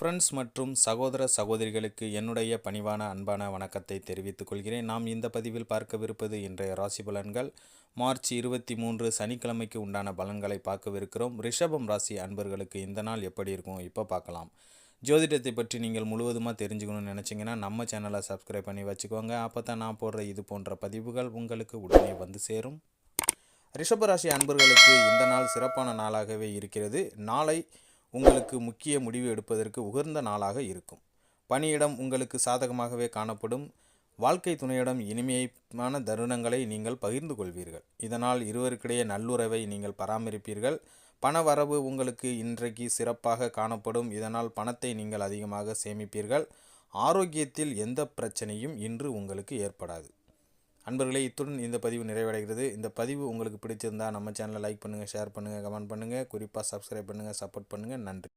Friends மற்றும் சகோதர சகோதரிகளுக்கு என்னுடைய பணிவான அன்பான வணக்கத்தை தெரிவித்துக் கொள்கிறேன். நாம் இந்த பதிவில் பார்க்கவிருப்பது இன்றைய ராசி பலன்கள். மார்ச் இருபத்தி மூன்று சனிக்கிழமைக்கு உண்டான பலன்களை பார்க்கவிருக்கிறோம். ரிஷபம் ராசி அன்பர்களுக்கு இந்த நாள் எப்படி இருக்கும்? இப்போ பார்க்கலாம். ஜோதிடத்தை பற்றி நீங்கள் முழுவதுமாக தெரிஞ்சுக்கணும்னு நினச்சிங்கன்னா நம்ம சேனலை சப்ஸ்கிரைப் பண்ணி வச்சுக்கோங்க. அப்போ தான் நான் போடுற இது போன்ற பதிவுகள் உங்களுக்கு உடனே வந்து சேரும். ரிஷபராசி அன்பர்களுக்கு இந்த நாள் சிறப்பான நாளாகவே இருக்கிறது. நாளை உங்களுக்கு முக்கிய முடிவு எடுப்பதற்கு உகந்த நாளாக இருக்கும். பணியிடம் உங்களுக்கு சாதகமாகவே காணப்படும் வாழ்க்கை துணையிடம் இனிமையான தருணங்களை நீங்கள் பகிர்ந்து கொள்வீர்கள். இதனால் இருவருக்கிடையே நல்லுறவை நீங்கள் பராமரிப்பீர்கள். பண வரவு உங்களுக்கு இன்றைக்கு சிறப்பாக காணப்படும். இதனால் பணத்தை நீங்கள் அதிகமாக சேமிப்பீர்கள். ஆரோக்கியத்தில் எந்த பிரச்சனையும் இன்று உங்களுக்கு ஏற்படாது. அன்பர்களே இத்துடன் இந்த பதிவு நிறைவடைகிறது. இந்த பதிவு உங்களுக்கு பிடிச்சிருந்தா நம்ம சேனலை லைக் பண்ணுங்கள் ஷேர் பண்ணுங்கள் கமெண்ட் பண்ணுங்கள் குறிப்பாக சப்ஸ்கிரைப் பண்ணுங்கள் சப்போர்ட் பண்ணுங்கள் நன்றி.